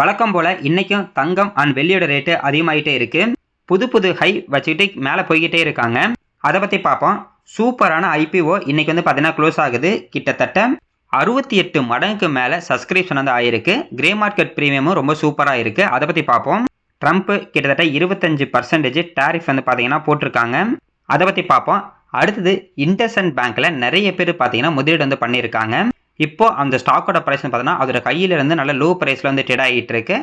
வழக்கம் போல் இன்றைக்கும் தங்கம் and வெள்ளியோட rate அதிகமாகிட்டே இருக்குது புது புது ஹை வச்சுக்கிட்டு மேலே போய்கிட்டே இருக்காங்க. அதை பற்றி பார்ப்போம் சூப்பரான ஐபிஓ இன்னைக்கு வந்து பார்த்தீங்கன்னா க்ளோஸ் ஆகுது. கிட்டத்தட்ட அறுபத்தி எட்டு மடங்குக்கு மேலே சப்ஸ்கிரிப்ஷன் வந்து ஆயிருக்கு. கிரே மார்க்கெட் ப்ரீமியமும் ரொம்ப சூப்பராக இருக்குது அதை பற்றி பார்ப்போம் ட்ரம்ப் கிட்டத்தட்ட இருபத்தஞ்சு பர்சன்டேஜ் டேரிஃப் வந்து பார்த்தீங்கன்னா போட்டிருக்காங்க. அதை பற்றி பார்ப்போம் அடுத்தது இண்டஸ்இண்ட் பேங்க்கில் நிறைய பேர் பார்த்தீங்கன்னா முதலீடு வந்து பண்ணியிருக்காங்க. இப்போ அந்த ஸ்டாக்கோட ப்ரைஸ் பார்த்தோன்னா அதோட கையில இருந்து நல்ல லோ ப்ரைஸில் வந்து ட்ரேட் ஆகிட்டு இருக்கு.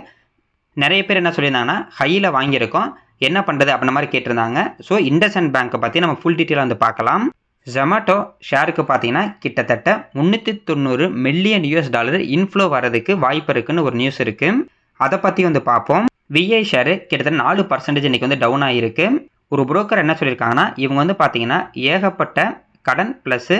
நிறைய பேர் என்ன சொல்லியிருந்தாங்கன்னா ஹையில் வாங்கியிருக்கோம். என்ன பண்ணுறது அப்படின்ற மாதிரி கேட்டிருந்தாங்க. ஸோ இண்டசன் பேங்க்கை பற்றி நம்ம ஃபுல் டீட்டெயில் வந்து பார்க்கலாம். ஜொமேட்டோ ஷேருக்கு பார்த்தீங்கன்னா கிட்டத்தட்ட முந்நூற்றி தொண்ணூறு மில்லியன் யூஎஸ் டாலர் இன்ஃப்ளோ வர்றதுக்கு வாய்ப்பு இருக்குன்னு ஒரு நியூஸ் இருக்குது அதை பற்றி வந்து பார்ப்போம். விஐ ஷேரு கிட்டத்தட்ட நாலு பர்சன்டேஜ் இன்றைக்கி வந்து டவுன் ஆகிருக்கு ஒரு புரோக்கர் என்ன சொல்லியிருக்காங்கன்னா இவங்க வந்து பார்த்தீங்கன்னா ஏகப்பட்ட கடன் ப்ளஸ்ஸு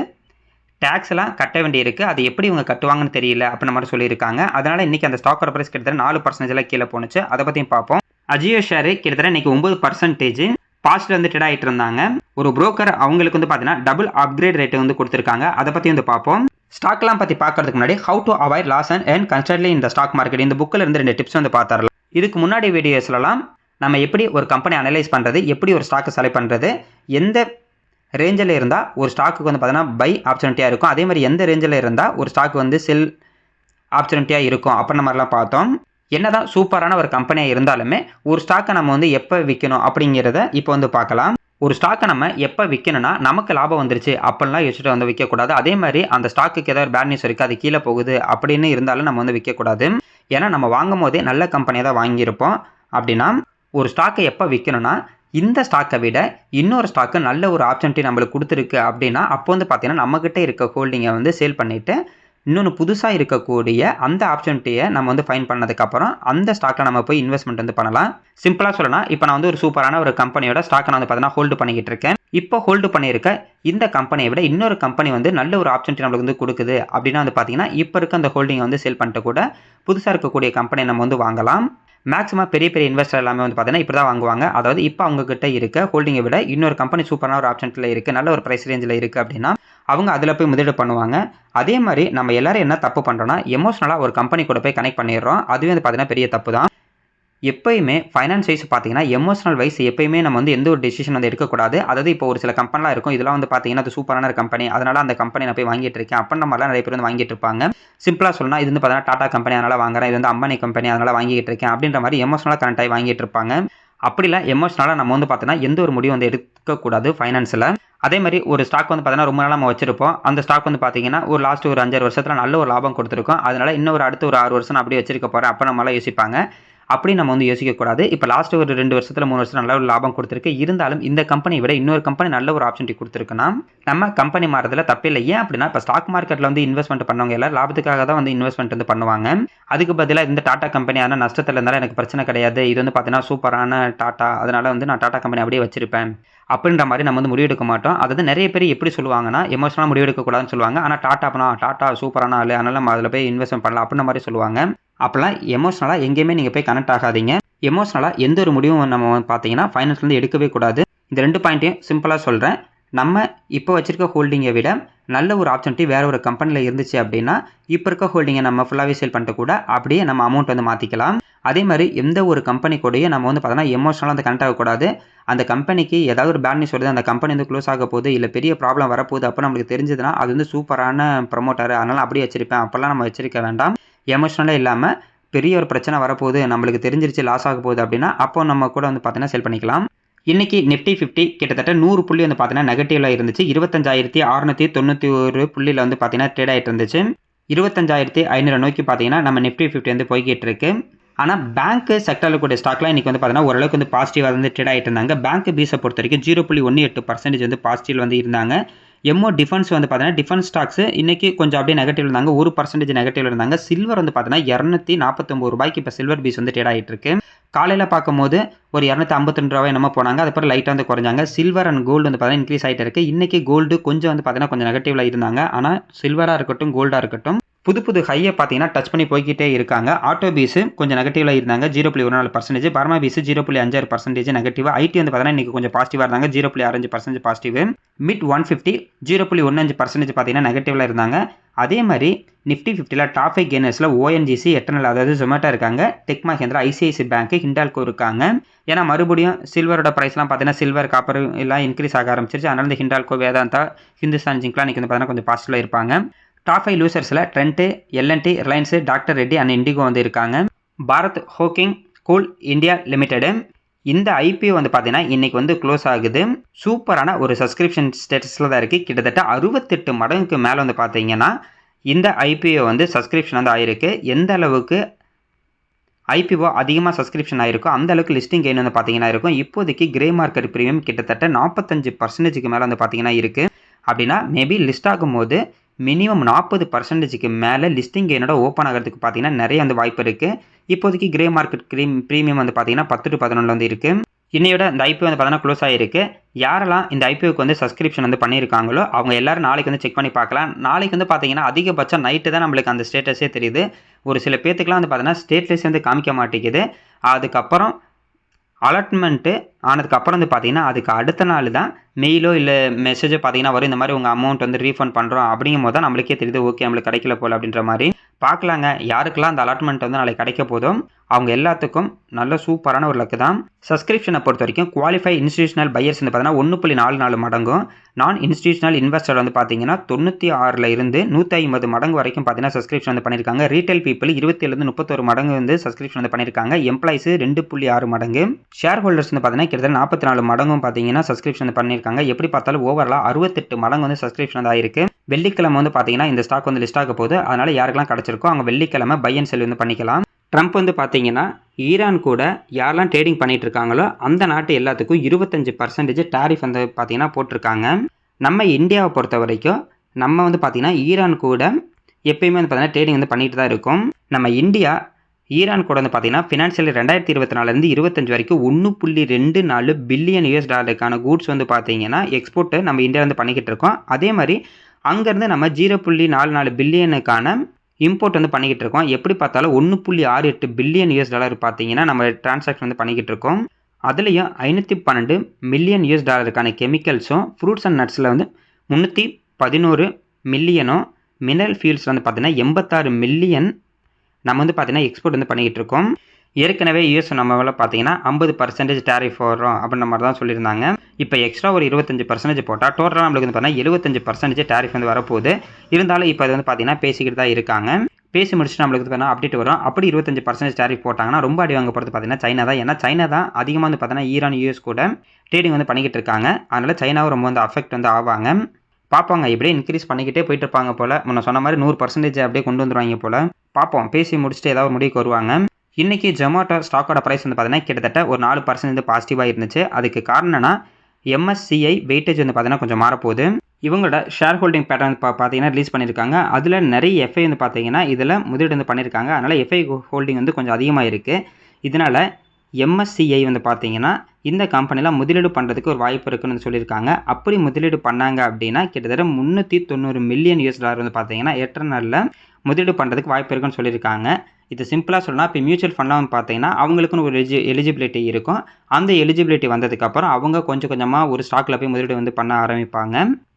டேக்ஸ் எல்லாம் கட்ட வேண்டியிருக்கு. அது எப்படி இவங்க கட்டுவாங்கன்னு தெரியல அப்படின்ற மாதிரி சொல்லியிருக்காங்க. அதனால் இன்றைக்கி அந்த ஸ்டாக்கோட ப்ரைஸ் கிட்டத்தட்ட நாலு பர்சன்டேஜில் கீழே போணுச்சு. அதை பற்றியும் பார்ப்போம். அஜியோ ஷேரு கிட்டத்தட்ட இன்றைக்கி ஒம்பது பர்சன்டேஜ் பாஸ்ட்டில் வந்து ட்ரேட் ஆகிட்டு இருந்தாங்க. ஒரு புரோக்கர் அவங்களுக்கு வந்து பார்த்தீங்கன்னா டபுள் அப்கிரேட் ரேட்டு வந்து கொடுத்துருக்காங்க. அதை பற்றி வந்து பார்ப்போம். ஸ்டாக்லாம் பற்றி பார்க்கறதுக்கு முன்னாடி how to avoid loss and and constantly இந்த ஸ்டாக் மார்க்கெட் இந்த புக்கில் இருந்து ரெண்டு டிப்ஸ் வந்து பார்த்துடலாம். இதுக்கு முன்னாடி வீடியோஸ்லாம் நம்ம எப்படி ஒரு கம்பெனி அனலைஸ் பண்ணுறது எப்படி ஒரு ஸ்டாக்கை செலக்ட் பண்ணுறது எந்த ரேஞ்சில் இருந்தால் ஒரு ஸ்டாக்குக்கு வந்து பார்த்தீங்கன்னா பை ஆப்பர்ச்சுனிட்டியாக இருக்கும். அதே மாதிரி எந்த ரேஞ்சில் இருந்தால் ஒரு ஸ்டாக் வந்து செல் ஆப்பர்ச்சுனிட்டியாக இருக்கும் அப்படின்ற மாதிரிலாம் பார்த்தோம். என்னதான் சூப்பரான ஒரு கம்பெனியாக இருந்தாலுமே ஒரு ஸ்டாக்கை நம்ம வந்து எப்போ விற்கணும் அப்படிங்கிறத இப்போ வந்து பார்க்கலாம். ஒரு ஸ்டாக்கை நம்ம எப்போ விற்கணும்னா நமக்கு லாபம் வந்துருச்சு அப்படின்லாம் யோசிச்சுட்டு வந்து விற்கக்கூடாது அதே மாதிரி அந்த ஸ்டாக்குக்கு ஏதாவது பேட் நியூஸ் இருக்குது அது கீழே போகுது அப்படின்னு இருந்தாலும் நம்ம வந்து விற்கக்கூடாது ஏன்னா நம்ம வாங்கும் போதே நல்ல கம்பெனியை தான் வாங்கியிருப்போம் அப்படின்னா ஒரு ஸ்டாக்கை எப்போ விற்கணும்னா இந்த ஸ்டாக்கை விட இன்னொரு ஸ்டாக்கு நல்ல ஒரு ஆப்பர்ச்சுனிட்டி நம்மளுக்கு கொடுத்துருக்கு அப்படின்னா அப்போ வந்து பார்த்தீங்கன்னா நம்மக்கிட்ட இருக்க ஹோல்டிங்கை வந்து சேல் பண்ணிவிட்டு இன்னொன்று புதுசாக இருக்கக்கூடிய அந்த ஆப்பர்ச்சுனிட்டியை நம்ம வந்து ஃபைன் பண்ணதுக்கப்புறம் அந்த ஸ்டாக்கில் நம்ம போய் இன்வெஸ்ட்மெண்ட் வந்து பண்ணலாம். சிம்பிளாக சொல்லலாம் இப்போ நான் வந்து ஒரு சூப்பரான ஒரு கம்பெனியோட ஸ்டாக்கை நான் வந்து பார்த்தீங்கன்னா ஹோல்டு பண்ணிக்கிட்டு இருக்கேன். இப்போ ஹோல்டு பண்ணியிருக்க இந்த கம்பெனியை விட இன்னொரு கம்பெனி வந்து நல்ல ஒரு ஆப்பர்ச்சுனிட்டி நம்மளுக்கு வந்து கொடுக்குது அப்படின்னா வந்து பார்த்தீங்கன்னா இப்போ இருக்க அந்த ஹோல்டிங்கை வந்து சேல் பண்ணிட்டு கூட புதுசாக இருக்கக்கூடிய கம்பெனியை நம்ம வந்து வாங்கலாம். மேக்ஸிமம் பெரிய பெரிய இன்வெஸ்டர் எல்லாமே வந்து பார்த்தீங்கன்னா இப்படி தான் வாங்குவாங்க. அதாவது இப்போ அவங்கக்கிட்ட இருக்க ஹோல்டிங்கை விட இன்னொரு கம்பெனி சூப்பரான ஒரு ஆப்ஷனில் இருக்குது நல்ல ஒரு ப்ரைஸ் ரேஞ்சில் இருக்குது அப்படின்னா அவங்க அதில் போய் முதலீடு பண்ணுவாங்க. அதே மாதிரி நம்ம எல்லாரும் என்ன தப்பு பண்ணுறோன்னா எமோஷனலாக ஒரு கம்பெனி கூட போய் கனெக்ட் பண்ணிடுறோம். அதுவே வந்து பார்த்தீங்கன்னா பெரிய தப்பு தான் எப்பயுமே ஃபைனான்ஸ் வைஸ் பார்த்தீங்கன்னா எமோஷனல் வைஸ் எப்பயுமே நம்ம வந்து எந்த ஒரு டெசிஷன் வந்து எடுக்கக்கூடாது. அதாவது இப்போ ஒரு சில கம்பெனிலாம் இருக்கும். இதெல்லாம் வந்து பார்த்தீங்கன்னா அது சூப்பரான ஒரு கம்பெனி அதனால் அந்த கம்பெனி நான் போய் வாங்கிட்டு இருக்கேன். அப்போ மாதிரிலாம் நிறைய பேர் வந்து வாங்கிட்டு இருப்பாங்க. சிம்பிளாக சொல்லலாம் இது வந்து பார்த்தீங்கன்னா டாடா கம்பெனி அதனால் வாங்குறேன். இது வந்து அம்பானி கம்பெனி அதனால் வாங்கிட்டு இருக்கேன். அப்படின்ற மாதிரி எமோஷனலாக கனெக்ட் ஆகி வாங்கிட்டு இருப்பாங்க. அப்படிலாம் எமோஷனலாக நம்ம வந்து பார்த்தோன்னா எந்த ஒரு முடிவு வந்து எடுக்கக்கூடாது ஃபைனான்ஸில் அதே மாதிரி ஒரு ஸ்டாக் வந்து பார்த்தீங்கன்னா ரொம்ப நாளாக நம்ம வச்சிருப்போம். அந்த ஸ்டாக் வந்து பார்த்தீங்கன்னா ஒரு லாஸ்ட் ஒரு அஞ்சாறு வருஷத்தில் நல்ல ஒரு லாபம் கொடுத்துருக்கோம். அதனால இன்னும் ஒரு அடுத்த ஒரு ஆறு வருஷம் நான் அப்படியே வச்சிருக்க போகிறேன் அப்போ நம்மளாம் யோசிப்பாங்க. அப்படி நம்ம வந்து யோசிக்கக்கூடாது. இப்போ லாஸ்ட் ஒரு ரெண்டு வருஷத்தில் மூணு வருஷம் நல்ல ஒரு லாபம் கொடுத்துருக்கு. இருந்தாலும் இந்த கம்பெனியை விட இன்னொரு கம்பெனி நல்ல ஒரு ஆப்பர்ச்சுனிட்டி கொடுத்துருக்குன்னா நம்ம கம்பெனி மாறதுல தப்பில்லை ஏன் அப்படின்னா இப்போ ஸ்டாக் மார்க்கெட்டில் வந்து இன்வெஸ்ட்மெண்ட் பண்ணவங்க எல்லாம் லாபத்துக்காக தான் வந்து இன்வெஸ்ட்மெண்ட் வந்து பண்ணுவாங்க. அதுக்கு பதிலாக இந்த டாடா கம்பெனி ஆனால் நஷ்டத்தில் இருந்தாலும் எனக்கு பிரச்சனை கிடையாது. இது வந்து பார்த்தீங்கன்னா சூப்பரான டாட்டா அதனால வந்து நான் டாடா கம்பெனி அப்படியே வச்சிருப்பேன். அப்படின்ற மாதிரி நம்ம வந்து முடிவெடுக்க மாட்டோம். அதாவது நிறைய பேர் எப்படி சொல்லுவாங்கன்னா எமோஷனலாக முடிவெடுக்கக்கூடாதுன்னு சொல்லுவாங்க. ஆனால் டாட்டா பண்ணா டாட்டா சூப்பரான ஆள். அதனால நம்ம அதில் போய் இன்வெஸ்ட்மெண்ட் பண்ணலாம். அப்படின்ற மாதிரி சொல்லுவாங்க. அப்போல்லாம் எமோஷனலாக எங்கேயுமே நீங்கள் போய் கனெக்ட் ஆகாதீங்க. எமோஷ்னலாக எந்த ஒரு முடிவும் நம்ம பார்த்தீங்கன்னா ஃபைனான்ஸ்லேருந்து எடுக்கவே கூடாது. இந்த ரெண்டு பாயிண்ட்டையும் சிம்பிளாக சொல்கிறேன் நம்ம இப்போ வச்சுருக்க ஹோல்டிங்கை விட நல்ல ஒரு ஆப்பர்ச்சுனிட்டி வேறு ஒரு கம்பெனியில் இருந்துச்சு அப்படின்னா இப்போ இருக்க ஹோல்டிங்கை நம்ம ஃபுல்லாகவே சேல் பண்ணிட்டு கூட அப்படியே நம்ம அமௌண்ட் வந்து மாற்றிக்கலாம் அதே மாதிரி எந்த ஒரு கம்பெனி கூடயும் நம்ம வந்து பார்த்தோன்னா எமோஷனலாக வந்து கனெக்ட் ஆகக்கூடாது. அந்த கம்பெனிக்கு ஏதாவது ஒரு பேட் நியூஸ் வருது அந்த கம்பெனி வந்து க்ளோஸ் ஆக போகுது இல்லை பெரிய ப்ராப்ளம் வரப்போகுது அப்போ நம்மளுக்கு தெரிஞ்சதுன்னா அது வந்து சூப்பரான ப்ரமோட்டர் அதனால் அப்படியே வச்சிருப்பேன். அப்போல்லாம் நம்ம வச்சிருக்க வேண்டாம். எமோஷனலாக இல்லாமல் பெரிய ஒரு பிரச்சனை வரப்போகுது நம்மளுக்கு தெரிஞ்சிருச்சு லாஸ் ஆக போகுது அப்படின்னா அப்போ நம்ம கூட வந்து பார்த்தீங்கன்னா செல் பண்ணிக்கலாம். இன்னைக்கு நிஃப்டி ஃபிஃப்டி கிட்டத்தட்ட நூறு புள்ளி வந்து பார்த்தீங்கன்னா நெகட்டிவில் இருந்துச்சு. இருபத்தஞ்சாயிரத்தி அறுநூத்தி தொண்ணூற்றி ஒரு புள்ளியில் வந்து பார்த்தீங்கன்னா ட்ரேட் ஆகிட்டு இருந்துச்சு. இருபத்தஞ்சாயிரத்தி ஐநூறு நோக்கி பார்த்தீங்கன்னா நம்ம நிஃப்டி ஃபிஃப்டி வந்து போய்கிட்டு இருக்கு. ஆனால் பேங்க் செக்டரில் கூடிய ஸ்டாக்லாம் இன்றைக்கி வந்து பார்த்தீங்கன்னா ஓரளவுக்கு வந்து பாசிட்டிவாக வந்து ட்ரேட் ஆகிட்டு இருந்தாங்க. பேங்க் பீஸை பொறுத்த வரைக்கும் ஜீரோ புள்ளி ஒன்று எட்டு பர்சன்டேஜ் வந்து பாசிட்டிவ் வந்து இருந்தாங்க. எம்ஓ டிஃபென்ஸ் வந்து பார்த்தீங்கன்னா டிஃபென்ஸ் ஸ்டாக்ஸ் இன்றைக்கி கொஞ்சம் அப்படியே நெகட்டிவ் இருந்தாங்க. ஒரு பர்சன்டேஜ் நெகட்டிவ் இருந்தாங்க. சில்வர் வந்து பார்த்தீங்கன்னா இரநூத்தி நாற்பத்தொம்பது ரூபாய்க்கு இப்போ சில்வர் பீஸ் வந்து ட்ரேட் ஆகிட்டு இருக்கு. காலையில் பார்க்கும்போது ஒரு இரநூத்தி ஐம்பத்தி ரெண்டு ரூபாய் என்னமோ போனாங்க. அதுக்கப்புறம் லைட்டாக வந்து குறைஞ்சாங்க. சில்வர் அண்ட் கோல்டு வந்து பார்த்தீங்கன்னா இன்க்ரீஸ் ஆகிட்டு இருக்கு. இன்றைக்கி கோல்டு கொஞ்சம் வந்து பார்த்தீங்கன்னா கொஞ்சம் நெகட்டிவில் இருந்தாங்க. ஆனால் சில்வராக இருக்கட்டும் கோல்டாக இருக்கட்டும் புது புது ஹையை பார்த்தீங்கன்னா டச் பண்ணி போய்கிட்டே இருக்காங்க. ஆட்டோ பீஸு கொஞ்சம் நெகட்டிவில் இருந்தாங்க. ஜீரோ புள்ளி ஒரு நாலு பர்சன்டேஜ் பர்மா பீஸ் ஜீரோ புள்ளி அஞ்சாறு பர்சன்டேஜ் நெகட்டிவ் ஐடி வந்து பார்த்தீங்கன்னா இன்னைக்கு கொஞ்சம் பாசிட்டிவாக இருந்தாங்க. ஜீரோ புள்ளி அஞ்சு percentage positive mid one fifty zero புள்ளி ஒன்று அஞ்சு பர்சன்டேஜ் பார்த்தீங்கன்னா நெகட்டிவில் இருந்தாங்க. அதே மாதிரி நிஃப்டி ஃபிஃப்டியில் டாப் ஃபைவ் கெய்னர்ஸில் ஓஎன்ஜிசி எட்டனல் அதாவது ஜொமேட்டோ இருக்காங்க. Tech Mahindra ICICI bank Hindalco இருக்காங்க. ஏன்னா மறுபடியும் சில்வரோட ப்ரைஸ்லாம் பார்த்தீங்கன்னா சில்வர் காப்பர் எல்லாம் இன்க்ரீஸ் ஆக ஆரம்பிச்சிருச்சு. அதனால இந்த ஹிண்டால்கோ வேதாந்தா ஹிந்துஸ்தான் ஜிங்க்லாம் இன்றைக்கி வந்து பார்த்தீங்கன்னா கொஞ்சம் பாசிட்டிவாக இருப்பாங்க. Top five லூசர்ஸில் Trent L and T Reliance doctor Reddy and Indigo வந்து இருக்காங்க. Bharat coking coal India limited இந்த ஐபிஓ வந்து பார்த்தீங்கன்னா இன்றைக்கி வந்து க்ளோஸ் ஆகுது. சூப்பரான ஒரு சப்ஸ்கிரிப்ஷன் ஸ்டேட்டஸில் தான் இருக்குது கிட்டத்தட்ட அறுபத்தெட்டு மடங்குக்கு மேலே வந்து பார்த்தீங்கன்னா இந்த ஐபிஓ வந்து சப்ஸ்கிரிப்ஷன் வந்து ஆயிருக்கு. எந்த அளவுக்கு ஐபிஓ அதிகமாக சப்ஸ்கிரிப்ஷன் ஆயிருக்கும் அந்த அளவுக்கு லிஸ்டிங் கெயின் வந்து பார்த்தீங்கன்னா இருக்கும். இப்போதைக்கு கிரே மார்க்கெட் ப்ரீமியம் கிட்டத்தட்ட நாற்பத்தஞ்சு பர்சன்டேஜுக்கு மேலே வந்து பார்த்தீங்கன்னா இருக்குது அப்படின்னா மேபி லிஸ்ட் ஆகும்போது மினிமம் நாற்பது பர்சன்டேஜுக்கு மேலே லிஸ்டிங் என்னோட ஓப்பன் ஆகிறதுக்கு பார்த்தீங்கன்னா நிறைய வந்து வாய்ப்பு இருக்குது இப்போதைக்கு கிரே மார்க்கெட் க்ரீம் ப்ரீமியம் வந்து பார்த்தீங்கன்னா பத்து டு பதினொன்று வந்து இருக்குது இன்னையோட இந்த ஐபிஓ வந்து பார்த்தீங்கன்னா க்ளோஸ் ஆகிருக்கு யாரெல்லாம் இந்த ஐபிஓக்கு வந்து சப்ஸ்கிரிப்ஷன் வந்து பண்ணியிருக்காங்களோ அவங்க எல்லோரும் நாளைக்கு வந்து செக் பண்ணி பார்க்கலாம். நாளைக்கு வந்து பார்த்தீங்கன்னா அதிகபட்சம் நைட்டு தான் நம்மளுக்கு அந்த ஸ்டேட்டஸே தெரியுது. ஒரு சில பேத்துக்குலாம் வந்து பார்த்தீங்கன்னா ஸ்டேட்டஸ் வந்து காமிக்க மாட்டேங்குது. அதுக்கப்புறம் அலாட்மெண்ட்டு ஆனதுக்கப்புறம் வந்து பார்த்தீங்கன்னா அதுக்கு அடுத்த நாள் தான் மெயிலோ இல்லை மெசேஜோ பார்த்தீங்கன்னா வரும். இந்த மாதிரி உங்கள் அமௌண்ட் வந்து ரீஃபண்ட் பண்ணுறோம் அப்படிங்கும் போது தான் நம்மளுக்கே தெரியுது ஓகே நம்மளுக்கு கிடைக்கல போல் அப்படின்ற மாதிரி. பார்க்கலாங்க. யாருக்கெல்லாம் அந்த அலாட்மெண்ட் வந்து நாளைக்கு கிடைக்க போதும் அவங்க எல்லாத்துக்கும் நல்ல சூப்பரான ஒரு லக்கு தான். சப்ஸ்கிரிப்ஷனை பொறுத்த வரைக்கும் குவாலிஃபை இன்ஸ்டியூஷனல் பையர்ஸ் வந்து பார்த்தீங்கன்னா ஒன்று புள்ளி நாலு நாலு மடங்கும். நான் இன்ஸ்டியூஷனல் இன்வெஸ்டர் வந்து பார்த்தீங்கன்னா தொண்ணூற்றி ஆறில் இருந்து நூற்றி ஐம்பது மடங்கு வரைக்கும் பார்த்தீங்கன்னா சப்ஸ்கிரிப்ஷன் வந்து பண்ணியிருக்காங்க ரீட்டைல் பீப்புள் இருபத்தேழுலேருந்து முப்பத்தொரு மடங்கு வந்து சப்ஸ்கிரிப்ஷன் வந்து பண்ணியிருக்காங்க எம்ப்ளாயிஸ் ரெண்டு புள்ளி ஆறு மடங்கு. ஷேர் ஹோல்டர்ஸ் வந்து பார்த்தீங்கன்னா கிட்டத்தட்ட நாற்பத்தி நாலு மடங்கும் பார்த்தீங்கன்னா சப்ஸ்கிரிப்ஷன் வந்து பண்ணியிருக்காங்க எப்படி பார்த்தாலும் ஓவரலாக அறுபத்தெட்டு மடங்கு வந்து சப்ஸ்கிரிப்ஷன் வந்து ஆயிருக்கு. வெள்ளிக்கிழமை வந்து பார்த்தீங்கன்னா இந்த ஸ்டாக் வந்து லிஸ்ட் ஆக போகுது. அதனால் யாருக்கெல்லாம் கிடச்சிருக்கோ அவங்க வெள்ளிக்கிழமை பை அண்ட் செல் வந்து பண்ணிக்கலாம். ட்ரம்ப் வந்து பார்த்தீங்கன்னா ஈரான் கூட யாரெல்லாம் ட்ரேடிங் பண்ணிட்டு இருக்காங்களோ அந்த நாட்டு எல்லாத்துக்கும் இருபத்தஞ்சு பர்சன்டேஜ் டேரிஃப் வந்து பார்த்தீங்கன்னா போட்டிருக்காங்க. நம்ம இந்தியாவை பொறுத்த வரைக்கும் நம்ம வந்து பார்த்தீங்கன்னா ஈரான் கூட எப்பயுமே வந்து பார்த்திங்கன்னா ட்ரேடிங் வந்து பண்ணிட்டு தான் இருக்கும். நம்ம இந்தியா ஈரான் கூட வந்து பார்த்தீங்கன்னா ஃபினான்ஷியல் ரெண்டாயிரத்தி இருபத்தி நாலுலேருந்து இருபத்தஞ்சு வரைக்கும் ஒன்று புள்ளி ரெண்டு நாலு பில்லியன் யூஎஸ் டாலருக்கான கூட்ஸ் வந்து பார்த்தீங்கன்னா எக்ஸ்போர்ட்டு நம்ம இந்தியாவிலேருந்து பண்ணிக்கிட்டு இருக்கோம். அதே மாதிரி அங்கேருந்து நம்ம ஜீரோ புள்ளி நாலு நாலு பில்லியனுக்கான இம்போர்ட் வந்து பண்ணிக்கிட்டு இருக்கோம் எப்படி பார்த்தாலும் ஒன்று புள்ளி ஆறு எட்டு பில்லியன் யூஎஸ் டாலர் பார்த்தீங்கன்னா நம்ம டிரான்சாக்ஷன் வந்து பண்ணிக்கிட்டு இருக்கோம் அதுலேயும் ஐநூற்றி பன்னெண்டு மில்லியன் யூஎஸ் டாலருக்கான கெமிக்கல்ஸும் ஃப்ரூட்ஸ் அண்ட் நட்ஸில் வந்து முந்நூற்றி பதினோரு மில்லியனும் மினரல் ஃபியூல்ஸில் வந்து பார்த்தீங்கன்னா எண்பத்தாறு மில்லியன் நம்ம வந்து பார்த்தீங்கன்னா எக்ஸ்போர்ட் வந்து பண்ணிக்கிட்டு இருக்கோம் ஏற்கனவே யூஎஸ் நம்மளால் பார்த்தீங்கன்னா ஐம்பது பர்சன்டேஜ் டேரிஃப் வரும் அப்படின்ற மாதிரி தான் சொல்லியிருந்தாங்க. இப்போ எக்ஸ்ட்ரா ஒரு இருபத்தஞ்சு பர்சன்டேஜ் போட்டால் டோட்டலாக நம்மளுக்கு வந்து பார்த்தீங்கன்னா எழுபத்தஞ்சு பர்சன்டேஜ் டேரிஃப் வந்து வரப்போகுது. இருந்தாலும் இப்போ அது வந்து பார்த்தீங்கன்னா பேசிக்கிட்டு தான் இருக்காங்க. பேசி முடிச்சுட்டு நம்மளுக்கு பார்த்தீங்கன்னா அப்டேட் வரும். அப்படி இருபத்தஞ்சு பர்சன்டேஜ் டேரிஃப் போட்டாங்கன்னா ரொம்ப அடி வாங்க போகிறது பார்த்தீங்கன்னா சைனா தான். ஏன்னா சைனா தான் அதிகமாக வந்து பார்த்தீங்கன்னா ஈரான் யூஎஸ் கூட ட்ரேடிங் வந்து பண்ணிக்கிட்டு இருக்காங்க. அதனால் சைனாவும் ரொம்ப வந்து அஃபெக்ட் வந்து ஆவாங்க. பார்ப்பாங்க இப்படியே இன்க்ரீஸ் பண்ணிக்கிட்டே போயிட்டு இருப்பாங்க போல். முன்ன சொன்ன மாதிரி நூறு பர்சன்டேஜ் அப்படியே கொண்டு வந்துருவாங்க போல். பார்ப்போம் பேசி முடிச்சுட்டு ஏதாவது ஒரு முடிவுக்கு வருவாங்க. இன்றைக்கி ஜொமேட்டோ ஸ்டாக்கோட ப்ரைஸ் வந்து பார்த்தீங்கன்னா கிட்டத்தட்ட ஒரு நாலு பர்சன்ட் வந்து பாசிட்டிவாக இருந்துச்சு. அதுக்கு காரணம்னா எம்எஸ்சிஐ வெயிட்டேஜ் வந்து பார்த்தீங்கன்னா கொஞ்சம் மாறப்போகுது. இவங்களோட ஷேர் ஹோல்டிங் பேட்டர்ன் பா பார்த்தீங்கன்னா ரிலீஸ் பண்ணியிருக்காங்க. அதில் நிறைய எஃப்ஐ வந்து பார்த்தீங்கன்னா இதில் முதலீடு வந்து பண்ணியிருக்காங்க. அதனால் எஃப்ஐ ஹோல்டிங் வந்து கொஞ்சம் அதிகமாக இருக்குது இதனால் எம்எஸ்சிஐ வந்து பார்த்தீங்கன்னா இந்த கம்பெனியில் முதலீடு பண்ணுறதுக்கு ஒரு வாய்ப்பு இருக்குன்னு சொல்லியிருக்காங்க. அப்படி முதலீடு பண்ணாங்க அப்படின்னா கிட்டத்தட்ட முந்நூற்றி தொண்ணூறு மில்லியன் யூஎஸ் டாலர் வந்து பார்த்தீங்கன்னா எட்டர்னலில் முதலீடு பண்ணுறதுக்கு வாய்ப்பு இருக்குன்னு சொல்லியிருக்காங்க. இது சிம்பிளாக சொல்லலாம் இப்போ மியூச்சுவல் ஃபண்டாக வந்து பார்த்தீங்கன்னா அவங்களுக்குன்னு ஒரு எலிஜி எலிஜிபிலிட்டி இருக்கும். அந்த எலிஜிபிலிட்டி வந்ததுக்கப்புறம் அவங்க கொஞ்சம் கொஞ்சமாக ஒரு ஸ்டாக்கில் போய் முதலீடு வந்து பண்ண ஆரம்பிப்பாங்க.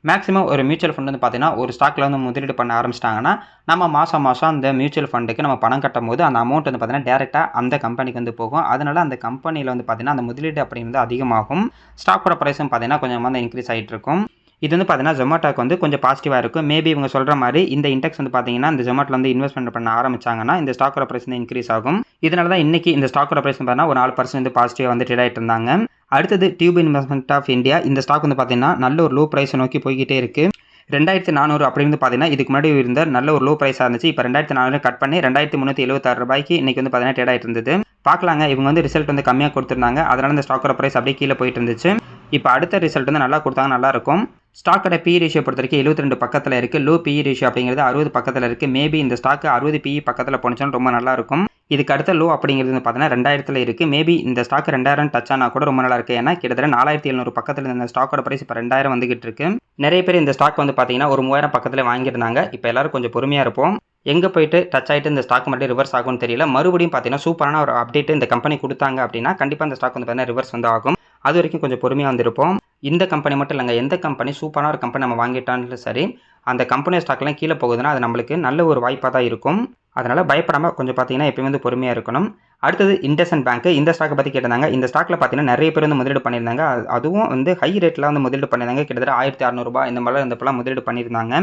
மேக்ஸிமம் ஒரு மியூச்சுவல் ஃபண்ட் வந்து பார்த்தீங்கன்னா ஒரு ஸ்டாக்கில் வந்து முதலீடு பண்ண ஆரம்பிச்சிட்டாங்கன்னா நம்ம மாதம் மாதம் அந்த மியூச்சுவல் ஃபண்டுக்கு நம்ம பணம் கட்டும் போது அந்த அமௌண்ட் வந்து பார்த்தீங்கன்னா டேரெக்டாக அந்த கம்பெனிக்கு வந்து போகும். அதனால் அந்த கம்பெனியில் வந்து பார்த்தீங்கன்னா அந்த முதலீடு அப்படிங்கிறது அதிகமாகும். ஸ்டாக்கோட ப்ரைஸும் பார்த்தீங்கன்னா கொஞ்சமாக வந்து இன்க்ரீஸ் ஆகிட்டு இருக்கும். இது வந்து பார்த்தீங்கன்னா ஜொமேட்டோக்கு வந்து கொஞ்சம் பாசிட்டிவாக இருக்கும். மேபி இவங்க சொல்கிற மாதிரி இந்த இண்டெக்ஸ் வந்து பார்த்தீங்கன்னா இந்த ஜொமேட்டோவில் வந்து இன்வெஸ்ட்மெண்ட் பண்ண ஆரம்பிச்சாங்கன்னா இந்த ஸ்டாக்கோட ப்ரைஸ் வந்து இன்க்ரீஸ் ஆகும். இதனால தான் இன்றைக்கி இந்த ஸ்டாக்கோட ப்ரைஸ் பார்த்தீங்கன்னா ஒரு நாலு பர்சன்ட் வந்து பாசிட்டிவாக வந்து ட்ரேட் ஆகிட்டு இருந்தாங்க. அடுத்தது டியூப் இன்வெஸ்ட்மெண்ட் ஆஃப் இந்தியா இந்த ஸ்டாக் வந்து பார்த்தீங்கன்னா நல்ல ஒரு லோ ப்ரைஸை நோக்கி போய்கிட்டே இருக்குது ரெண்டாயிரத்தி நானூறு அப்படின்னு பார்த்தீங்கன்னா இதுக்கு முன்னாடி இருந்த நல்ல ஒரு லோ ப்ரைஸாக இருந்துச்சு. இப்போ ரெண்டாயிரத்தி நானூறு கட் பண்ணி ரெண்டாயிரத்தி முந்நூற்றி எழுபத்தாறு ரூபாய்க்கு இன்றைக்கி வந்து பார்த்தீங்கன்னா ட்ரேட் ஆகிட்டு இருந்தது. பார்க்கலாங்க. இவங்க வந்து ரிசல்ட் வந்து கம்மியாக கொடுத்துருந்தாங்க. அதனால் இந்த ஸ்டாக்கோட ப்ரைஸ் அப்படியே கீழே போயிட்டு இருந்துச்சு. இப்போ அடுத்த ரிசல்ட் வந்து நல்லா கொடுத்தாங்க நல்லா இருக்கும். ஸ்டாக்கோட பி ரேஷியோ பொறுத்த வரைக்கும் எழுபத்தி ரெண்டு பக்கத்தில் இருக்குது லோ பி ரேஷியோ அப்படிங்கிறது அறுபது பக்கத்தில் இருக்குது மேபி இந்த ஸ்டாக்கு அறுபது பி பக்கத்தில் போனுச்சுன்னா ரொம்ப நல்லா இருக்கும். இதுக்கு அடுத்த லோ அப்படிங்கிறது வந்து பார்த்தீங்கன்னா ரெண்டாயிரத்தில் இருக்குது மேபி இந்த ஸ்டாக் ரெண்டாயிரம் டச் ஆனால் கூட ரொம்ப நல்லா இருக்குது ஏன்னா கிட்டத்தட்ட நாலாயிரத்தி எழுநூறு பக்கத்தில் இருந்த ஸ்டாக்கோட பிரைஸ் இப்போ ரெண்டாயிரம் வந்துகிட்டு இருக்கு. நிறைய பேர் இந்த ஸ்டாக் வந்து பார்த்தீங்கன்னா ஒரு மூவாயிரம் பக்கத்தில் வாங்கியிருந்தாங்க. இப்போ எல்லாரும் கொஞ்சம் பொறுமையாக இருப்போம். எங்கே போயிட்டு டச் ஆகிட்டு இந்த ஸ்டாக் மட்டும் ரிவர்ஸ் ஆகும்னு தெரியல. மறுபடியும் பார்த்தீங்கன்னா சூப்பரான ஒரு அப்டேட் இந்த கம்பெனி கொடுத்தாங்க அப்படின்னா கண்டிப்பாக இந்த ஸ்டாக் வந்து பார்த்தீங்கன்னா ரிவர்ஸ் வந்து ஆகும். அது வரைக்கும் கொஞ்சம் பொறுமையாக வந்திருப்போம் இந்த கம்பெனி மட்டும் இல்லைங்க எந்த கம்பெனி சூப்பரான ஒரு கம்பெனி நம்ம வாங்கிட்டாலும் சரி அந்த கம்பெனி ஸ்டாக்லாம் கீழே போகுதுன்னா அது நம்மளுக்கு நல்ல ஒரு வாய்ப்பாக தான் இருக்கும். அதனால் பயப்படாமல் கொஞ்சம் பார்த்தீங்கன்னா எப்பயுமே வந்து பொறுமையாக இருக்கணும். அடுத்தது இண்டசன் பேங்க் இந்த ஸ்டாக்கை பற்றி கேட்டிருந்தாங்க. இந்த ஸ்டாக்கில் பார்த்தீங்கன்னா நிறைய பேர் வந்து முதலீடு பண்ணியிருந்தாங்க. அதுவும் வந்து ஹை ரேட்டில் வந்து முதலீடு பண்ணியிருந்தாங்க. கிட்டத்தட்ட ஆயிரத்தி அறநூறுபா இந்த மாதிரிலாம் இந்த முதலீடு பண்ணியிருந்தாங்க.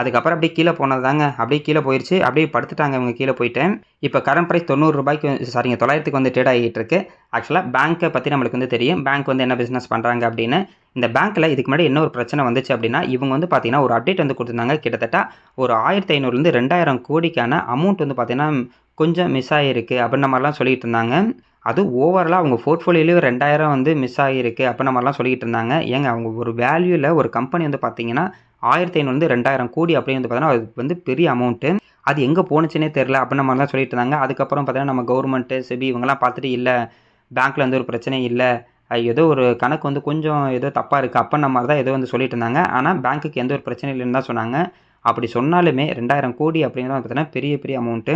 அதுக்கப்புறம் அப்படியே கீழே போனது தாங்க அப்படியே கீழே போயிடுச்சு அப்படியே படுத்துட்டாங்க இவங்க கீழே போயிட்டேன் இப்போ கரண்ட் ப்ரைஸ் தொண்ணூறு ரூபாய்க்கு சாரிங்க தொள்ளாயிரத்துக்கு வந்து ட்ரேட் ஆகிட்டு இருக்கு ஆக்சுவலாக பேங்க்கை பற்றி நம்மளுக்கு வந்து தெரியும். பேங்க் வந்து என்ன பிஸ்னஸ் பண்ணுறாங்க அப்படின்னு. இந்த பேங்க்கில் இதுக்கு முன்னாடி என்ன ஒரு பிரச்சனை வந்துச்சு அப்படின்னா இவங்க வந்து பார்த்தீங்கன்னா ஒரு அப்டேட் வந்து கொடுத்துருந்தாங்க. கிட்டத்தட்ட ஒரு ஆயிரத்தி ஐநூறுலேருந்து ரெண்டாயிரம் கோடிக்கான அமௌண்ட் வந்து பார்த்தீங்கன்னா கொஞ்சம் மிஸ் ஆகிருக்கு அப்படின்ற மாதிரிலாம் சொல்லிட்டு இருந்தாங்க. அது ஓவராலாக அவங்க போர்ட்ஃபோலியோலேயும் ரெண்டாயிரம் வந்து மிஸ் ஆகிருக்கு அப்படின்ற மாதிரிலாம் சொல்லிக்கிட்டு இருந்தாங்க. ஏங்க அவங்க ஒரு வேல்யூவில் ஒரு கம்பெனி வந்து பார்த்தீங்கன்னா ஆயிரத்தி ஐநூறுலேருந்து ரெண்டாயிரம் கோடி அப்படின்னு வந்து பார்த்தீங்கன்னா அது வந்து பெரிய அமௌண்ட்டு அது எங்கே போணுச்சுனே தெரில அப்படின்ற மாதிரிலாம் சொல்லிட்டு இருந்தாங்க. அதுக்கப்புறம் பார்த்தீங்கன்னா நம்ம கவர்மெண்ட்டு செபி இவங்கெல்லாம் பார்த்துட்டு இல்லை. பேங்க்கில் வந்து ஒரு பிரச்சனை இல்லை. ஏதோ ஒரு கணக்கு வந்து கொஞ்சம் ஏதோ தப்பாக இருக்குது அப்படின்ற மாதிரி தான் ஏதோ வந்து சொல்லிட்டு இருந்தாங்க. ஆனால் பேங்க்குக்கு எந்த ஒரு பிரச்சனையும் இல்லைன்னு தான் சொன்னாங்க. அப்படி சொன்னாலுமே ரெண்டாயிரம் கோடி அப்படிங்கிறது பார்த்தீங்கன்னா பெரிய பெரிய அமௌண்ட்டு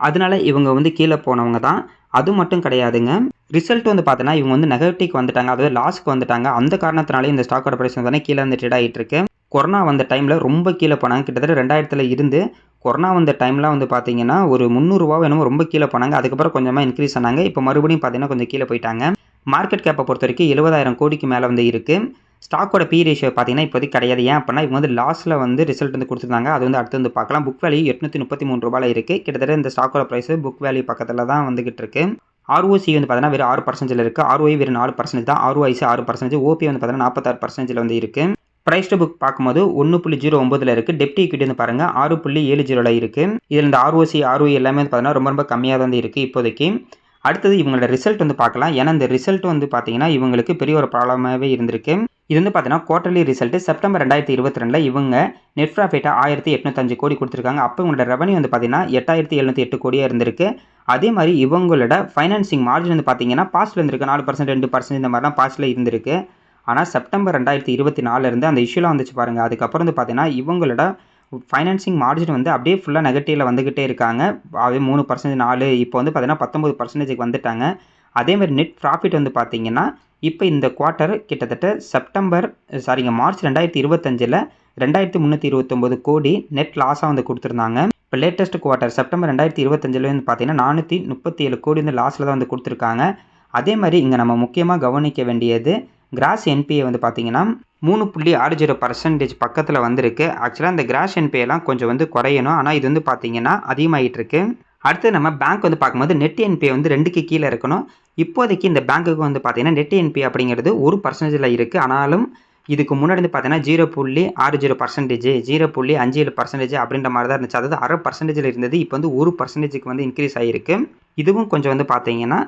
அதனால இவங்க வந்து கீழே போனவங்க தான். அது மட்டும் கிடையாதுங்க. ரிசல்ட் வந்து பார்த்தோன்னா இவங்க வந்து நெகட்டிவ்க்கு வந்துட்டாங்க. அதாவது லாஸ்க்கு வந்துட்டாங்க. அந்த காரணத்தினாலே இந்த ஸ்டாக்கோட ப்ரைஸ் வந்து கீழே வந்து ட்ரேட் ஆகிட்டு இருக்கு. கொரோனா வந்த டைமில் ரொம்ப கீழே போனாங்க. கிட்டத்தட்ட ரெண்டாயிரத்தில் இருந்து கொரோனா வந்த டைம்லாம் வந்து பார்த்தீங்கன்னா ஒரு முந்நூறுரூவா என்னமோ ரொம்ப கீழே போனாங்க. அதுக்கப்புறம் கொஞ்சமாக இன்க்ரீஸ் ஆனாங்க. இப்போ மறுபடியும் பார்த்தீங்கன்னா கொஞ்சம் கீழே போயிட்டாங்க. மார்க்கெட் கேப்பை பொறுத்த வரைக்கும் எழுபதாயிரம் கோடிக்கு மேலே வந்து இருக்குது ஸ்டாக்கோட பி ரேஷியோ பார்த்தீங்கன்னா இப்போதைக்கு கிடையாது. ஏன் அப்படின்னா இவங்க வந்து லாஸில் வந்து ரிசல்ட் வந்து கொடுத்துருந்தாங்க. அது வந்து அடுத்து வந்து பார்க்கலாம். புக் வேல்யூ எட்நூற்றி முப்பத்தி மூணு ரூபாயில் இருக்குது கிட்டத்தட்ட இந்த ஸ்டாக்கோட ப்ரைஸ் புக் வேல்யூ பக்கத்தில் தான் வந்துகிட்டு இருக்குது ஆர்ஓசி வந்து பார்த்தீங்கன்னா வெறும் ஆறு பர்சன்டேஜில் இருக்குது ஆர்ஓஐ வெறும் நாலு பர்சன்டேஜ் தான். ஆர்ஓஐசி ஆறு பர்சன்டேஜ் ஓபி வந்து பார்த்தீங்கன்னா நாற்பத்தாறு பர்சன்டேஜில் வந்து இருக்குது ப்ரைஸ் டு புக் பார்க்கும்போது ஒன்று புள்ளி ஜீரோ ஒம்பதில் இருக்குது டெப்ட் ஈக்விட்டி வந்து பாருங்கள் ஆறு புள்ளி ஏழு ஜீரோவில் இருக்குது இதில் இந்த ஆர்ஓசி ஆர்ஓஇ எல்லாமே வந்து பார்த்தீங்கன்னா ரொம்ப ரொம்ப கம்மியாக தான் வந்து இருக்குது இப்போதைக்கு. அடுத்தது இவங்களோட ரிசல்ட் வந்து பார்க்கலாம். ஏன்னா இந்த ரிசல்ட் வந்து பார்த்தீங்கன்னா இவங்களுக்கு பெரிய ஒரு ப்ராப்ளமாகவே இருந்திருக்கு. இது வந்து பார்த்தீங்கன்னா குவார்டர்லி ரிசல்ட் செப்டம்பர் ரெண்டாயிரத்தி இருபத்தி ரெண்டில் இவங்க நெட் ப்ராஃபிட்டாக ஆயிரத்தி எட்நூத்தஞ்சு கோடி கொடுத்துருக்காங்க. அப்போ இவங்களோட ரெவன்யூ வந்து பார்த்தீங்கன்னா எட்டாயிரத்தி எழுநூற்றி எட்டு கோடியாக இருந்திருக்கு. அதே மாதிரி இவங்களோட ஃபைனான்சிங் மார்ஜின் வந்து பார்த்தீங்கன்னா பாஸ்ட்டில் இருந்திருக்கு. நாலு பர்சன்ட் ரெண்டு பர்சன்ட் இந்த மாதிரிலாம் பாஸ்ட்டில் இருந்திருக்கு. ஆனால் செப்டம்பர் ரெண்டாயிரத்தி இருபத்தி நாலுலேருந்து அந்த இஷ்யூலாம் வந்துச்சு பாருங்கள் அதுக்கப்புறம் வந்து பார்த்தீங்கன்னா இவங்களோட ஃபைனான்சிங் மார்ஜின் வந்து அப்படியே ஃபுல்லாக நெகட்டிவில் வந்துக்கிட்டே இருக்காங்க. அது மூணு பர்சன்டேஜ் நாலு இப்போ வந்து பார்த்தீங்கன்னா பத்தொம்பது பர்சன்டேஜுக்கு வந்துட்டாங்க. அதே மாதிரி நெட் ப்ராஃபிட் வந்து பார்த்தீங்கன்னா இப்போ இந்த குவார்ட்டர் கிட்டத்தட்ட செப்டம்பர் சாரிங்க மார்ச் ரெண்டாயிரத்தி இருபத்தஞ்சில் ரெண்டாயிரத்தி முந்நூற்றி இருபத்தொம்போது கோடி நெட் லாஸாக வந்து கொடுத்துருந்தாங்க. இப்போ லேட்டஸ்ட் குவார்ட்டர் செப்டம்பர் ரெண்டாயிரத்தி இருபத்தஞ்சில் வந்து பார்த்தீங்கன்னா நானூற்றி முப்பத்தி ஏழு கோடி வந்து லாஸில் தான் வந்து கொடுத்துருக்காங்க. அதே மாதிரி இங்கே நம்ம முக்கியமாக கவனிக்க வேண்டியது கிராஸ் என்பிஏ வந்து பார்த்தீங்கன்னா மூணு புள்ளி ஆறு ஜீரோ பர்சன்டேஜ் பக்கத்தில் வந்திருக்கு. ஆக்சுவலாக இந்த கிராஸ் என்பிஏலாம் கொஞ்சம் வந்து குறையணும். ஆனால் இது வந்து பார்த்தீங்கன்னா அதிகமாகிட்டு இருக்கு அடுத்து நம்ம பேங்க் வந்து பார்க்கும்போது நெட் என்பிஏ வந்து ரெண்டுக்கு கீழே இருக்கணும். இப்போதைக்கு இந்த பேங்க்குக்கு வந்து பார்த்தீங்கன்னா நெட் என்பிஏ அப்படிங்கிறது ஒரு பர்சன்டேஜில் இருக்குது ஆனாலும் இதுக்கு முன்னாடி வந்து பார்த்தீங்கன்னா ஜீரோ புள்ளி ஆறு ஜீரோ பர்சன்டேஜ் ஜீரோ புள்ளி அஞ்சு ஏழு பர்சன்டேஜ் அப்படின்ற மாதிரி தான் இருந்துச்சு. அதாவது அரை பர்சன்டேஜில் இருந்தது. இப்போ வந்து ஒரு பர்சன்டேஜுக்கு வந்து இன்க்ரீஸ் ஆகிருக்கு இதுவும் கொஞ்சம் வந்து பார்த்தீங்கன்னா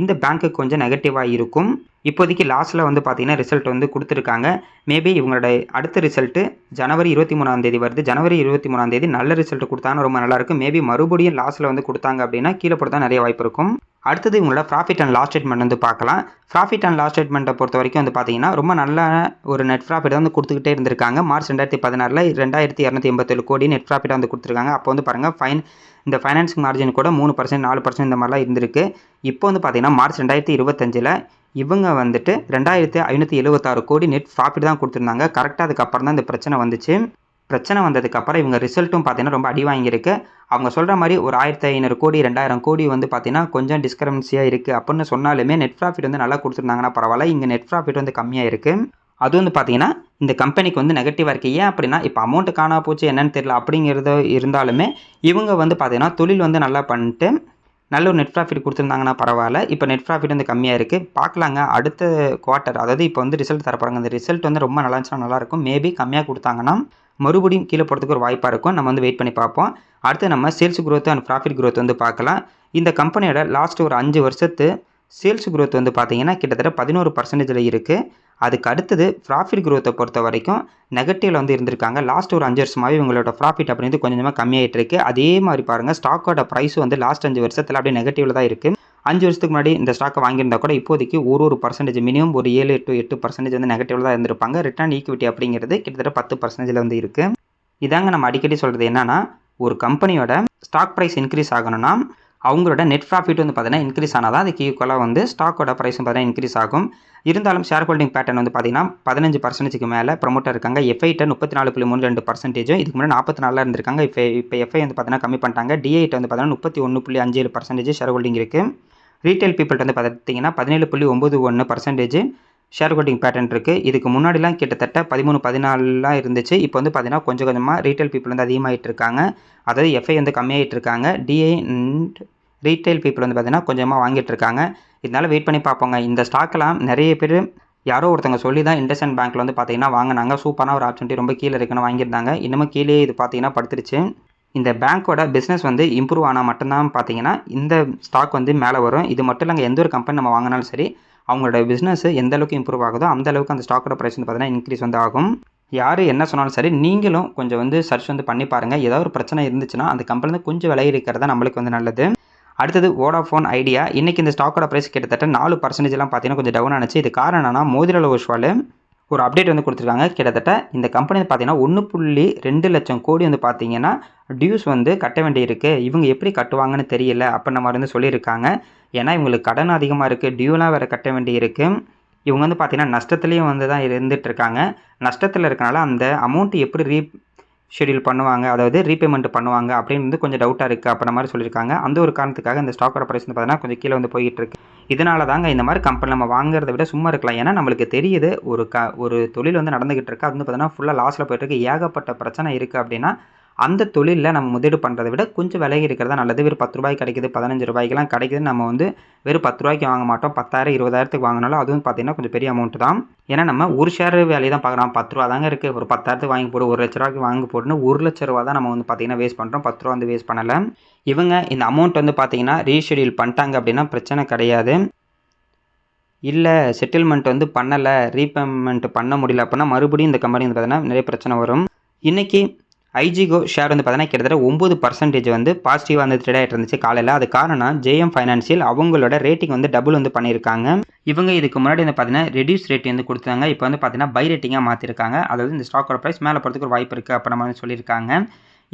இந்த பேங்க்கு கொஞ்சம் நெகட்டிவாக இருக்கும். இப்போதைக்கு லாஸ்ட்டில் வந்து பார்த்தீங்கன்னா ரிசல்ட் வந்து கொடுத்துருக்காங்க. மேபி இவங்களோட அடுத்த ரிசல்ட்டு ஜனவரி இருபத்தி மூணாம் தேதி வருது. ஜனவரி இருபத்தி மூணாம் தேதி நல்ல ரிசல்ட் கொடுத்தாங்கன்னா ரொம்ப நல்லாயிருக்கும் மேபி மறுபடியும் லாஸ்ட்டில் வந்து கொடுத்தாங்க அப்படின்னா கீழே போட நிறைய வாய்ப்பு இருக்கும். அடுத்தது இவங்களோட ப்ராஃபிட் அண்ட் லாஸ் ஸ்டேட்மெண்ட் வந்து பார்க்கலாம். ப்ராஃபிட் அண்ட் லாஸ் ஸ்டேட்மெண்ட்டை பொறுத்த வரைக்கும் வந்து பார்த்தீங்கன்னா ரொம்ப நல்ல ஒரு நெட் ப்ராஃபிட் வந்து கொடுத்துக்கிட்டே இருந்திருக்காங்க. மார்ச் ரெண்டாயிரத்தி பதினாறில் ரெண்டாயிரத்தி இரநூத்தி எண்பத்தேழு கோடி நெட் ப்ராஃபிட் வந்து கொடுத்துருக்காங்க. அப்போ வந்து பாருங்கள் ஃபைன் இந்த ஃபைனான்சிங் மார்ஜின் கூட மூணு பர்சன்ட் நாலு பர்சன்ட் இந்த மாதிரிலாம் இருந்திருக்கு. இப்போ வந்து பார்த்தீங்கன்னா மார்ச் ரெண்டாயிரத்தி இருபத்தஞ்சில் இவங்க வந்துட்டு ரெண்டாயிரத்தி ஐநூற்றி எழுபத்தாறு கோடி நெட் ப்ராஃபிட் தான் கொடுத்துருந்தாங்க. கரெக்டாக அதுக்கப்புறம் தான் இந்த பிரச்சனை வந்துச்சு. பிரச்சனை வந்ததுக்கப்புறம் இவங்க ரிசல்ட்டும் பார்த்தீங்கன்னா ரொம்ப அடி வாங்கியிருக்கு. அவங்க சொல்கிற மாதிரி ஒரு ஆயிரத்தி ஐநூறு கோடி ரெண்டாயிரம் கோடி வந்து பார்த்தீங்கன்னா கொஞ்சம் டிஸ்கரன்சியாக இருக்குது அப்படின்னு சொன்னாலுமே நெட் ப்ராஃபிட் வந்து நல்லா கொடுத்துருந்தாங்கன்னா பரவாயில்ல. இங்கே நெட் ப்ராஃபிட் வந்து கம்மியாக இருக்குது அது வந்து பார்த்தீங்கன்னா இந்த கம்பெனிக்கு வந்து நெகட்டிவாக இருக்குது ஏன் அப்படின்னா இப்போ அமௌண்ட்டு காணா போச்சு என்னன்னு தெரியல அப்படிங்கிறது இருந்தாலுமே இவங்க வந்து பார்த்தீங்கன்னா தொழில் வந்து நல்லா பண்ணிட்டு நல்ல ஒரு நெட் ப்ராஃபிட் கொடுத்துருந்தாங்கன்னா பரவாயில்ல. இப்போ நெட் ப்ராஃபிட் வந்து கம்மியாக இருக்குது பார்க்கலாங்க. அடுத்த குவார்ட்டர் அதாவது இப்போ வந்து ரிசல்ட் தரப்போகிறாங்க அந்த ரிசல்ட் வந்து ரொம்ப நல்லா இருந்துச்சுன்னா நல்லாயிருக்கும் மேபி கம்மியாக கொடுத்தாங்கன்னா மறுபடியும் கீழே போகிறதுக்கு ஒரு வாய்ப்பாக இருக்கும். நம்ம வந்து வெயிட் பண்ணி பார்ப்போம். அடுத்து நம்ம sales growth and profit growth வந்து பார்க்கலாம். இந்த கம்பெனியோட லாஸ்ட் ஒரு அஞ்சு வருஷத்து சேல்ஸ் க்ரோத் வந்து பார்த்தீங்கன்னா கிட்டத்தட்ட பதினோரு பர்சன்டேஜில் இருக்குது அதுக்கு அடுத்தது ப்ராஃபிட் குரோத்தை பொறுத்த வரைக்கும் நெகட்டிவில் வந்து இருந்திருக்காங்க. லாஸ்ட் ஒரு அஞ்சு வருஷமாகவே இவங்களோட ப்ராஃபிட் அப்படின்றது கொஞ்சம் கொஞ்சமாக கம்மியாகிட்டு இருக்கு. அதே மாதிரி பாருங்கள் ஸ்டாக்கோட ப்ரைஸ் வந்து லாஸ்ட் அஞ்சு வருஷத்தில் அப்படியே நெகட்டிவில் தான் இருக்குது அஞ்சு வருஷத்துக்கு முன்னாடி இந்த ஸ்டாக்கை வாங்கியிருந்தா கூட இப்போதைக்கு ஒரு ஒரு பர்சன்டேஜ் மினிமம் ஒரு ஏழு டு எட்டு பர்சன்டேஜ் வந்து நெகட்டிவில் தான் இருந்திருப்பாங்க. ரிட்டர்ன் ஈக்விட்டி அப்படிங்கிறது கிட்டத்தட்ட பத்து பர்சன்டேஜில் வந்து இருக்குது இதாங்க நம்ம அடிக்கடி சொல்கிறது என்னன்னா ஒரு கம்பெனியோட ஸ்டாக் ப்ரைஸ் இன்க்ரீஸ் ஆகணும்னா அவங்களோட நெட் ப்ராஃபிட் வந்து பார்த்தீங்கன்னா இன்க்ரீஸ் ஆனால் தான் அதுக்கு ஈக்குவலாக வந்து ஸ்டாக்கோட ப்ரைஸும் பார்த்தீங்கன்னா இன்க்ரீஸ் ஆகும். இருந்தாலும் ஷேர் ஹோல்டிங் பேட்டர்ன் வந்து பார்த்தீங்கன்னா பதினஞ்சு பர்சன்டேஜ்க்கு மேலே ப்ரொமோட்டர் இருக்காங்க. எஃப்ஐட்ட முப்பத்தி நாலு புள்ளி மூணு ரெண்டு பர்சன்டேஜும் இதுக்கு முன்னாடி நாற்பத்தி நாலில் இருந்திருக்காங்க. இப்போ இப்போ எஃப்ஐ வந்து பார்த்தீங்கன்னா கம்மி பண்ணிட்டாங்க. டிஐட்ட வந்து பார்த்தீங்கன்னா முப்பத்தி ஒன்று புள்ளி அஞ்சு ஏழு பர்சன்டேஜ் ஷேர் ஹோல்டிங் இருக்குது ரீட்டைல் பீப்புள்கிட்ட வந்து பார்த்தீங்கன்னா பதினேழு புள்ளி ஒம்பது ஒன்று பர்சன்டேஜ் ஷேர் ஹோல்டிங் பேட்டர்ன் இருக்குது இதுக்கு முன்னாடிலாம் கிட்டத்தட்ட பதிமூணு பதினாலாம் இருந்துச்சு. இப்போ வந்து பார்த்தீங்கன்னா கொஞ்சம் கொஞ்சமாக ரீட்டைல் பீப்புள் வந்து அதிகமாகிட்டு இருக்காங்க. அதாவது எஃப்ஐ வந்து கம்மியாகிட்டு இருக்காங்க. டிஐ அண்ட் ரீட்டைல் பீப்புள் வந்து பார்த்தீங்கன்னா கொஞ்சமாக வாங்கிட்டு இருக்காங்க. இதனால் வெயிட் பண்ணி பார்ப்போங்க. இந்த ஸ்டாக்கெல்லாம் நிறைய பேர் யாரோ ஒருத்தங்க சொல்லி தான் இண்டஸ்இண்ட் பேங்க்கில் வந்து பார்த்தீங்கன்னா வாங்கினாங்க. சூப்பரான ஒரு ஆப்பர்ச்சுனிட்டி ரொம்ப கீழே இருக்குன்னு வாங்கியிருந்தாங்க. இன்னமும் கீழே இது பார்த்தீங்கன்னா படுத்துருச்சு. இந்த பேங்க்கோட பிஸ்னஸ் வந்து இம்ப்ரூவ் ஆனால் மட்டும்தான் பார்த்தீங்கன்னா இந்த ஸ்டாக் வந்து மேலே வரும். இது மட்டும் இல்லைங்க எந்த ஒரு கம்பெனி நம்ம வாங்கினாலும் சரி அவங்களோட பிஸ்னஸ் எந்த அளவுக்கு இம்ப்ரூவ் ஆகுதோ அந்த அளவுக்கு அந்த ஸ்டாக்கோட ப்ரைஸ் வந்து பார்த்தீங்கன்னா இன்க்ரீஸ் வந்து ஆகும். யார் என்ன சொன்னாலும் சரி நீங்களும் கொஞ்சம் வந்து சர்ச் வந்து பண்ணி பாருங்கள் ஏதாவது ஒரு பிரச்சனை இருந்துச்சுன்னா அந்த கம்பெனிலேருந்து கொஞ்சம் விலை இருக்கிறதா நம்மளுக்கு வந்து நல்லது. அடுத்தது வோடாஃபோன் ஐடியா இன்றைக்கி இந்த ஸ்டாக்கோட ப்ரைஸ் கிட்டத்தட்ட நாலு பர்சன்டேஜ்லாம் பார்த்தீங்கன்னா கொஞ்சம் டவுன் ஆனிச்சு. இது காரணம் என்னன்னா மோதிலால் ஓஷ்வால் ஒரு அப்டேட் வந்து கொடுத்துருக்காங்க. கிட்டத்தட்ட இந்த கம்பெனி பார்த்தீங்கன்னா ஒன்று புள்ளி ரெண்டு லட்சம் கோடி வந்து பார்த்தீங்கன்னா டியூஸ் வந்து கட்ட வேண்டியிருக்கு. இவங்க எப்படி கட்டுவாங்கன்னு தெரியல அப்படின்ற மாதிரி வந்து சொல்லியிருக்காங்க. ஏன்னா இவங்களுக்கு கடன் அதிகமாக இருக்குது டியூலாம் வேறு கட்ட வேண்டியிருக்கு. இவங்க வந்து பார்த்திங்கன்னா நஷ்டத்துலேயும் வந்து தான் இருந்துகிட்ருக்காங்க நஷ்டத்தில் இருக்கனால அந்த அமௌண்ட் எப்படி ரீ ஷெடியூல் பண்ணுவாங்க அதாவது ரீபேமெண்ட் பண்ணுவாங்க அப்படின்னு வந்து கொஞ்சம் டவுட்டாக இருக்குது அப்படின்ற மாதிரி சொல்லியிருக்காங்க. அந்த ஒரு காரணத்துக்காக இந்த ஸ்டாக்கோட ப்ரைஸ் வந்து பார்த்தீங்கன்னா கொஞ்சம் கீழே வந்து போயிட்டு இருக்கு. இதனால தாங்க இந்த மாதிரி கம்பெனி நம்ம வாங்குறத விட சும்மா இருக்கலாம். ஏன்னா நம்மளுக்கு தெரியுது ஒரு க ஒரு தொழில் வந்து நடந்துகிட்டு இருக்கு. அது வந்து பார்த்தீங்கன்னா ஃபுல்லாக லாஸில் போயிட்டு இருக்கு. ஏகப்பட்ட பிரச்சனை இருக்குது அப்படின்னா அந்த தொழிலில் நம்ம முதலீடு பண்ணுறதை விட கொஞ்சம் விலகி இருக்கிறதா நல்லது. வெறும் பத்து ரூபாய்க்கு கிடைக்குது பதினஞ்சு ரூபாய்க்கெலாம் கிடைக்குது நம்ம வந்து வெறும் பத்து ரூபாய்க்கு வாங்க மாட்டோம். பத்தாயிரம் இருபதாயிரத்துக்கு வாங்கினாலும் அதுவும் பார்த்தீங்கன்னா கொஞ்சம் பெரிய அமௌண்ட் தான். ஏன்னா நம்ம ஒரு ஷேர் வேலையை தான் பார்க்குறோம். பத்து ரூபா தாங்க இருக்குது ஒரு பத்தாயிரத்துக்கு வாங்கி போடு ஒரு லட்ச ரூபாய்க்கு வாங்கி போட்டுன்னு ஒரு லட்ச ரூபா தான் நம்ம வந்து பார்த்தீங்கன்னா வேஸ்ட் பண்ணுறோம் பத்து ரூபா வந்து வேஸ்ட் பண்ணலை. இவங்க இந்த அமௌண்ட் வந்து பார்த்தீங்கன்னா ரீஷெடியூல் பண்ணிட்டாங்க அப்படின்னா பிரச்சனை கிடையாது. இல்லை செட்டில்மெண்ட் வந்து பண்ணலை ரீபேமெண்ட் பண்ண முடியல அப்படின்னா மறுபடியும் இந்த கம்பெனி வந்து பார்த்தீங்கன்னா நிறைய பிரச்சனை வரும். இன்றைக்கி ஐஜிகோ ஷேர் வந்து பார்த்தீங்கன்னா கிட்டத்தட்ட ஒம்பது பர்சன்டேஜ் வந்து பாசிட்டிவாக வந்து ட்ரேட் ஆகிட்டு இருந்துச்சு காலையில். அது காரணம் ஜேஎம் ஃபைனான்சியல் அவங்களோட ரேட்டிங் வந்து டபுள் வந்து பண்ணியிருக்காங்க. இவங்க இதுக்கு முன்னாடி வந்து பார்த்தீங்கன்னா ரெடியூஸ் ரேட் வந்து கொடுத்தாங்க இப்போ வந்து பார்த்தீங்கன்னா பை ரேட்டிங்காக மாற்றிருக்காங்க அதாவது இந்த ஸ்டாக்கோட ப்ரைஸ் மேலே போகிறதுக்கு ஒரு வாய்ப்பு இருக்குது அப்போ நம்ம சொல்லியிருக்காங்க.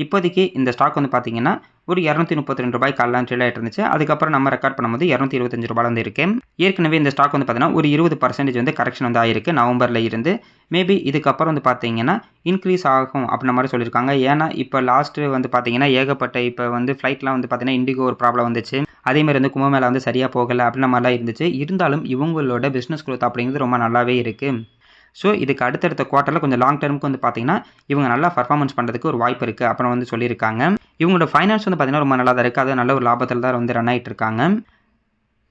இப்போதைக்கு இந்த ஸ்டாக் வந்து பார்த்தீங்கன்னா ஒரு இரநூத்தி முப்பத்தி ரெண்டு ரூபாய் காலாம் ட்ரேட் ஆகிட்டு இருந்துச்சு. அதுக்கப்புறம் நம்ம ரெக்கார்ட் பண்ணும்போது இரநூத்தி இருபத்தஞ்சு ரூபாய் வந்து இருக்கு. ஏற்கனவே இந்த ஸ்டாக் வந்து பார்த்தீங்கன்னா ஒரு இருபது பர்சன்டேஜ் வந்து கரெக்ஷன் வந்து ஆயிருக்கு நவம்பரில் இருந்து. மேபி இதுக்கப்புறம் வந்து பார்த்தீங்கன்னா இன்க்ரீஸ் ஆகும் அப்படின்ற மாதிரி சொல்லியிருக்காங்க. ஏன்னா இப்போ லாஸ்ட்டு வந்து பார்த்தீங்கன்னா ஏகப்பட்ட இப்போ வந்து ஃப்ளைட்லாம் வந்து பார்த்தீங்கன்னா இண்டிகோ ஒரு ப்ராப்ளம் வந்துச்சு. அதேமாதிரி வந்து கும்பமேளா வந்து சரியாக போகலை அப்படின்ற மாதிரிலாம் இருந்துச்சு. இருந்தாலும் இவங்களோட பிஸ்னஸ் குரோத் அப்படிங்கிறது ரொம்ப நல்லாவே இருக்குது ஸோ இதுக்கு அடுத்தடுத்த குவார்ட்டரில் கொஞ்சம் லாங் டர்முக்கு வந்து பார்த்தீங்கன்னா இவங்க நல்லா பர்ஃபார்மன்ஸ் பண்ணுறதுக்கு ஒரு வாய்ப்பு இருக்குது அப்புறம் வந்து சொல்லியிருக்காங்க. இவங்களோட ஃபைனான்ஸ் வந்து பார்த்தீங்கன்னா ரொம்ப நல்லா தான் இருக்குது அது நல்ல ஒரு லாபத்தில் தான் வந்து ரன் ஆகிட்டு இருக்காங்க.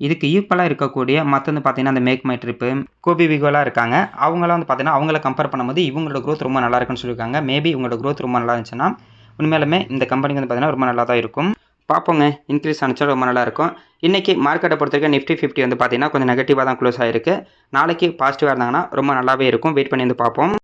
இதுக்கு ஈக்குவலாக இருக்கக்கூடிய மற்ற வந்து பார்த்தீங்கன்னா அந்த மேக் மை ட்ரிப்பு கோபி விகோலாக இருக்காங்க. அவங்களாம் வந்து பார்த்தீங்கன்னா அவங்கள கம்பேர் பண்ணும்போது இவங்களோட க்ரோத் ரொம்ப நல்லா இருக்குன்னு சொல்லியிருக்காங்க. மேபி இவங்களோட க்ரோத் ரொம்ப நல்லா இருந்துச்சுன்னா உண்மையிலுமே இந்த கம்பெனிக்கு வந்து பார்த்தீங்கன்னா ரொம்ப நல்லா தான் இருக்கும். பார்ப்போங்க. இன்க்ரீஸ் ஆனிச்சா ரொம்ப நல்லாயிருக்கும். இன்றைக்கி மார்க்கெட்டை பொறுத்த வரைக்கும் நிஃப்டி ஃபிஃப்டி வந்து பார்த்தீங்கன்னா கொஞ்சம் நெகட்டிவாக தான் க்ளோஸ் ஆகிருக்கு நாளைக்கு பாசிட்டிவாக இருந்தாங்கன்னா ரொம்ப நல்லாவே இருக்கும். வெயிட் பண்ணி வந்து பார்ப்போம்.